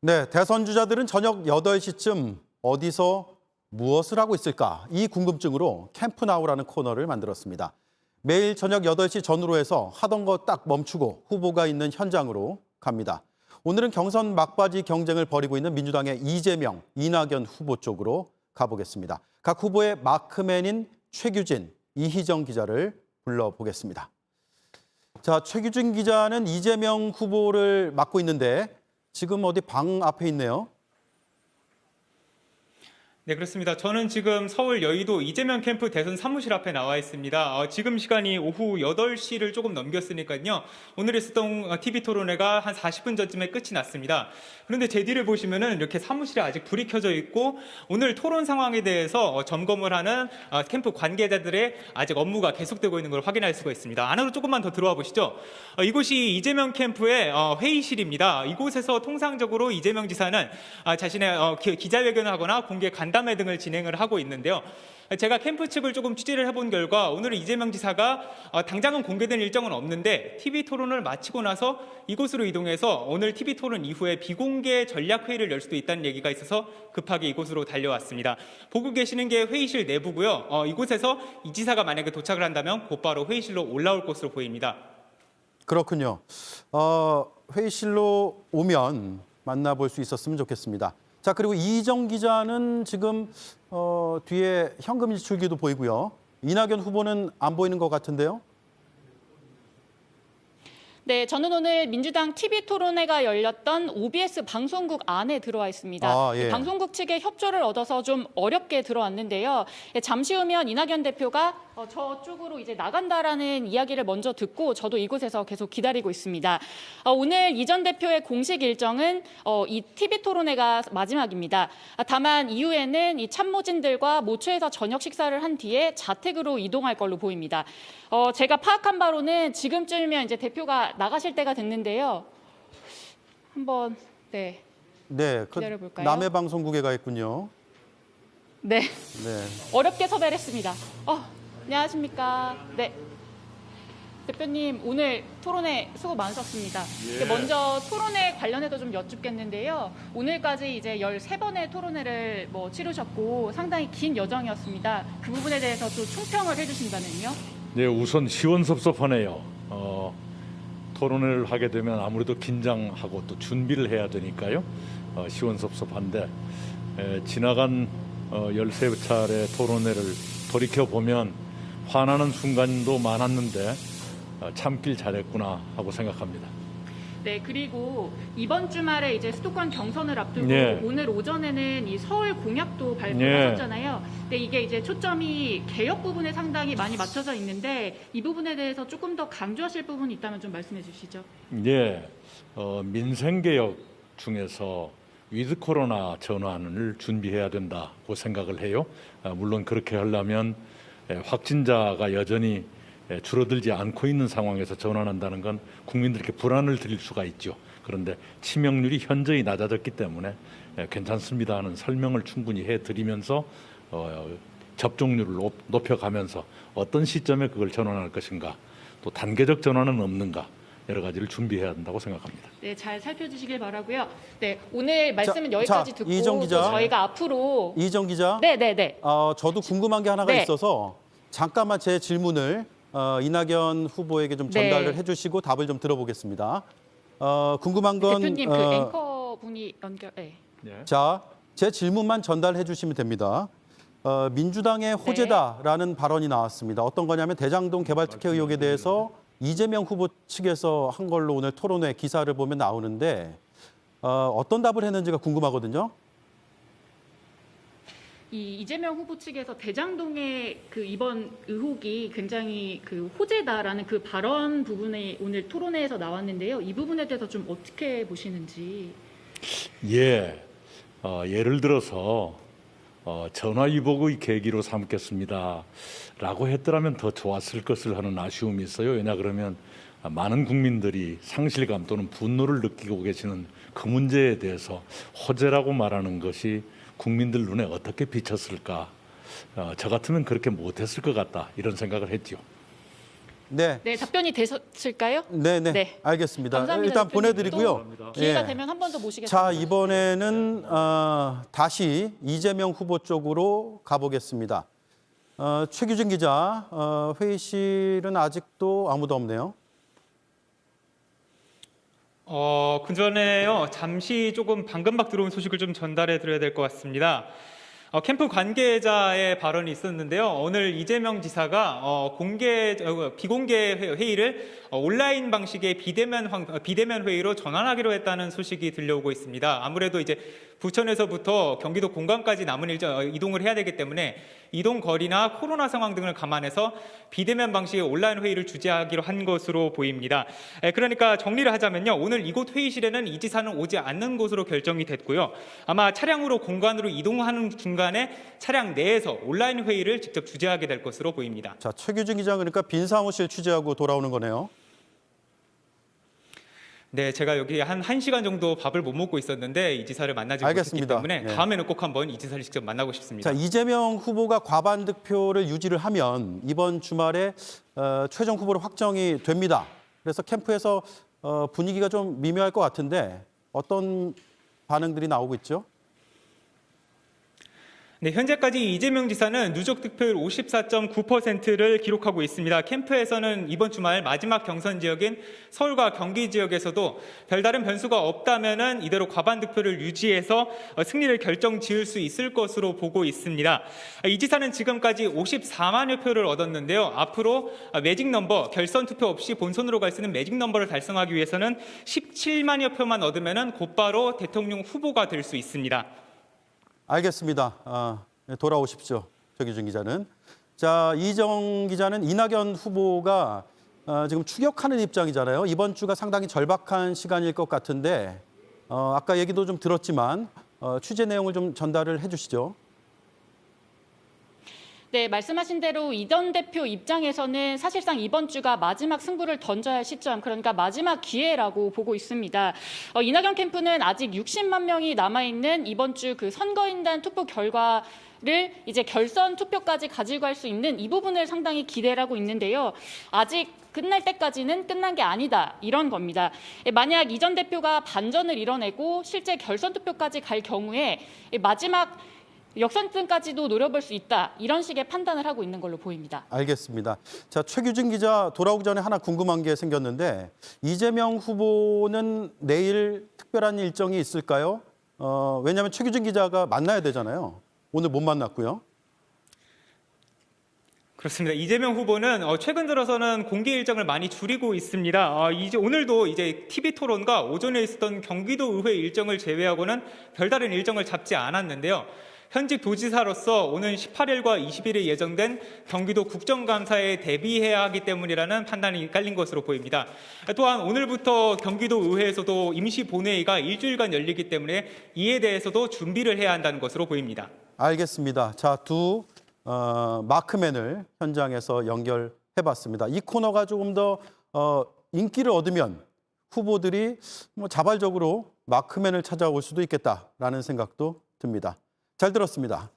네, 대선 주자들은 저녁 8시쯤 어디서 무엇을 하고 있을까? 이 궁금증으로 캠프 나우라는 코너를 만들었습니다. 매일 저녁 8시 전후로 해서 하던 거 딱 멈추고 후보가 있는 현장으로 갑니다. 오늘은 경선 막바지 경쟁을 벌이고 있는 민주당의 이재명, 이낙연 후보 쪽으로 가보겠습니다. 각 후보의 마크맨인 최규진, 이희정 기자를 불러보겠습니다. 자, 최규진 기자는 이재명 후보를 맡고 있는데 지금 어디 방 앞에 있네요. 네, 그렇습니다. 저는 지금 서울 여의도 이재명 캠프 대선 사무실 앞에 나와 있습니다. 어, 지금 시간이 오후 8시를 조금 넘겼으니까요. 오늘 있었던 TV 토론회가 한 40분 전쯤에 끝이 났습니다. 그런데 제 뒤를 보시면은 이렇게 사무실에 아직 불이 켜져 있고 오늘 토론 상황에 대해서 어, 점검을 하는 어, 캠프 관계자들의 아직 업무가 계속되고 있는 걸 확인할 수가 있습니다. 안으로 조금만 더 들어와 보시죠. 어, 이곳이 이재명 캠프의 어, 회의실입니다. 이곳에서 통상적으로 이재명 지사는 아, 자신의 어, 기- 기자회견을 하거나 공개 간담 회 등을 진행을 하고 있는데요. 제가 캠프 측을 조금 취재를 해본 결과 오늘 이재명 지사가 어, 당장은 공개된 일정은 없는데 TV 토론을 마치고 나서 이곳으로 이동해서 오늘 TV 토론 이후에 비공개 전략 회의를 열 수도 있다는 얘기가 있어서 급하게 이곳으로 달려왔습니다. 보고 계시는 게 회의실 내부고요. 어, 이곳에서 이 지사가 만약에 도착을 한다면 곧바로 회의실로 올라올 것으로 보입니다. 그렇군요. 어, 회의실로 오면 만나볼 수 있었으면 좋겠습니다. 자, 그리고 이정 기자는 지금 어, 뒤에 현금 지출기도 보이고요. 이낙연 후보는 안 보이는 것 같은데요. 네, 저는 오늘 민주당 TV 토론회가 열렸던 OBS 방송국 안에 들어와 있습니다. 아, 예. 방송국 측의 협조를 얻어서 좀 어렵게 들어왔는데요. 예, 잠시 후면 이낙연 대표가 어, 저쪽으로 이제 나간다라는 이야기를 먼저 듣고 저도 이곳에서 계속 기다리고 있습니다. 어, 오늘 이전 대표의 공식 일정은 어, 이 TV 토론회가 마지막입니다. 아, 다만 이후에는 이 참모진들과 모처에서 저녁 식사를 한 뒤에 자택으로 이동할 걸로 보입니다. 어, 제가 파악한 바로는 지금쯤이면 이제 대표가 나가실 때가 됐는데요. 한번 네, 네, 그 기다려볼까요? 남해 방송국에 가 있군요. 네 네. 어렵게 섭외를 했습니다. 어, 안녕하십니까? 네. 대표님 오늘 토론회 수고 많으셨습니다. 예. 먼저 토론회 관련해서 좀 여쭙겠는데요. 오늘까지 이제 13번의 토론회를 뭐 치르셨고 상당히 긴 여정이었습니다. 그 부분에 대해서 또 총평을 해주신다면요. 네, 우선 시원섭섭하네요. 어, 토론을 하게 되면 아무래도 긴장하고 또 준비를 해야 되니까요. 어, 시원섭섭한데 에, 지나간 어, 13차례 토론회를 돌이켜 보면 화나는 순간도 많았는데 어, 참길 잘했구나 하고 생각합니다. 네, 그리고 이번 주말에 이제 수도권 경선을 앞두고 네. 오늘 오전에는 이 서울 공약도 네. 발표하셨잖아요. 근데 이게 이제 초점이 개혁 부분에 상당히 많이 맞춰져 있는데 이 부분에 대해서 조금 더 강조하실 부분이 있다면 좀 말씀해 주시죠. 예, 어, 민생 개혁 중에서 위드 코로나 전환을 준비해야 된다고 생각을 해요. 아, 물론 그렇게 하려면 에, 확진자가 여전히 에, 줄어들지 않고 있는 상황에서 전환한다는 건 국민들께 불안을 드릴 수가 있죠. 그런데 치명률이 현저히 낮아졌기 때문에 에, 괜찮습니다 하는 설명을 충분히 해드리면서 어, 접종률을 높, 높여가면서 어떤 시점에 그걸 전환할 것인가 또 단계적 전환은 없는가 여러 가지를 준비해야 한다고 생각합니다. 네, 잘 살펴주시길 바라고요. 네, 오늘 말씀은 자, 여기까지 자, 듣고 이정 기자. 또 저희가 앞으로 이정 기자. 네, 네, 네. 어, 저도 궁금한 게 하나가 네. 있어서 잠깐만 제 질문을 어, 이낙연 후보에게 좀 네. 전달을 해주시고 답을 좀 들어보겠습니다. 어, 궁금한 건 대표님 그 어, 앵커 분이 연결. 네. 자, 제 질문만 전달해 주시면 됩니다. 어, 민주당의 호재다라는 발언이 나왔습니다. 어떤 거냐면 대장동 개발 특혜 의혹에 대해서 이재명 후보 측에서 한 걸로 오늘 토론회 기사를 보면 나오는데 어, 어떤 답을 했는지가 궁금하거든요. 이 이재명 후보 측에서 대장동의 그 이번 의혹이 굉장히 그 호재다라는 그 발언 부분에 오늘 토론회에서 나왔는데요. 이 부분에 대해서 좀 어떻게 보시는지. 예, 어, 예를 들어서 어, 전화위복의 계기로 삼겠습니다 라고 했더라면 더 좋았을 것을 하는 아쉬움이 있어요. 왜냐 그러면 많은 국민들이 상실감 또는 분노를 느끼고 계시는 그 문제에 대해서 호재라고 말하는 것이 국민들 눈에 어떻게 비쳤을까? 어, 저 같으면 그렇게 못했을 것 같다 이런 생각을 했죠. 네. 네, 답변이 되셨을까요? 네, 네. 네. 알겠습니다. 감사합니다. 일단 대표님. 보내드리고요. 또 기회가 예. 되면 한 번 더 모시겠습니다. 자, 이번에는 어, 다시 이재명 후보 쪽으로 가보겠습니다. 어, 최규진 기자, 어, 회의실은 아직도 아무도 없네요. 어, 그 전에요. 잠시 조금 방금 막 들어온 소식을 좀 전달해 드려야 될 것 같습니다. 어, 캠프 관계자의 발언이 있었는데요. 오늘 이재명 지사가 어, 공개 어, 비공개 회- 회의를 어, 온라인 방식의 비대면 황- 어, 비대면 회의로 전환하기로 했다는 소식이 들려오고 있습니다. 아무래도 이제 부천에서부터 경기도 공강까지 남은 일정 어, 이동을 해야 되기 때문에 이동 거리나 코로나 상황 등을 감안해서 비대면 방식의 온라인 회의를 주재하기로 한 것으로 보입니다. 에, 그러니까 정리를 하자면요. 오늘 이곳 회의실에는 이 지사는 오지 않는 것으로 결정이 됐고요. 아마 차량으로 공간으로 이동하는 중 간에 차량 내에서 온라인 회의를 직접 주재하게 될 것으로 보입니다. 자, 최규진 기자 그러니까 빈 사무실 취재하고 돌아오는 거네요. 네, 제가 여기 한 1시간 정도 밥을 못 먹고 있었는데 이 지사를 만나지 못했기 알겠습니다. 때문에 네. 다음에는 꼭 한번 이 지사를 직접 만나고 싶습니다. 자, 이재명 후보가 과반 득표를 유지를 하면 이번 주말에 어, 최종 후보로 확정이 됩니다. 그래서 캠프에서 어, 분위기가 좀 미묘할 것 같은데 어떤 반응들이 나오고 있죠? 네, 현재까지 이재명 지사는 누적 득표율 54.9%를 기록하고 있습니다. 캠프에서는 이번 주말 마지막 경선 지역인 서울과 경기 지역에서도 별다른 변수가 없다면은 이대로 과반 득표를 유지해서 어, 승리를 결정 지을 수 있을 것으로 보고 있습니다. 이 지사는 지금까지 54만여 표를 얻었는데요. 앞으로 매직 넘버 결선 투표 없이 본선으로 갈 수 있는 매직 넘버를 달성하기 위해서는 17만여 표만 얻으면은 곧바로 대통령 후보가 될 수 있습니다. 알겠습니다. 아, 네, 돌아오십시오. 최규준 기자는. 자, 이정 기자는 이낙연 후보가 어, 지금 추격하는 입장이잖아요. 이번 주가 상당히 절박한 시간일 것 같은데 어, 아까 얘기도 좀 들었지만 어, 취재 내용을 좀 전달을 해 주시죠. 네, 말씀하신 대로 이전 대표 입장에서는 사실상 이번 주가 마지막 승부를 던져야 할 시점, 그러니까 마지막 기회라고 보고 있습니다. 어, 이낙연 캠프는 아직 60만 명이 남아있는 이번 주 그 선거인단 투표 결과 를 이제 결선 투표까지 가지고 갈 수 있는 이 부분을 상당히 기대를 하고 있는데요. 아직 끝날 때까지는 끝난 게 아니다 이런 겁니다. 예, 만약 이전 대표가 반전을 이뤄내고 실제 결선 투표까지 갈 경우에 이 마지막 역선승까지도 노려볼 수 있다 이런 식의 판단을 하고 있는 걸로 보입니다. 알겠습니다. 자, 최규진 기자 돌아오기 전에 하나 궁금한 게 생겼는데 이재명 후보는 내일 특별한 일정이 있을까요? 어, 왜냐하면 최규진 기자가 만나야 되잖아요. 오늘 못 만났고요. 그렇습니다. 이재명 후보는 어, 최근 들어서는 공개 일정을 많이 줄이고 있습니다. 어, 이제 오늘도 이제 TV 토론과 오전에 있었던 경기도 의회 일정을 제외하고는 별다른 일정을 잡지 않았는데요. 현직 도지사로서 오는 18일과 20일에 예정된 경기도 국정감사에 대비해야 하기 때문이라는 판단이 깔린 것으로 보입니다. 또한 오늘부터 경기도 의회에서도 임시 본회의가 일주일간 열리기 때문에 이에 대해서도 준비를 해야 한다는 것으로 보입니다. 알겠습니다. 자, 두 어, 마크맨을 현장에서 연결해봤습니다. 이 코너가 조금 더 어, 인기를 얻으면 후보들이 뭐 자발적으로 마크맨을 찾아올 수도 있겠다라는 생각도 듭니다. 잘 들었습니다.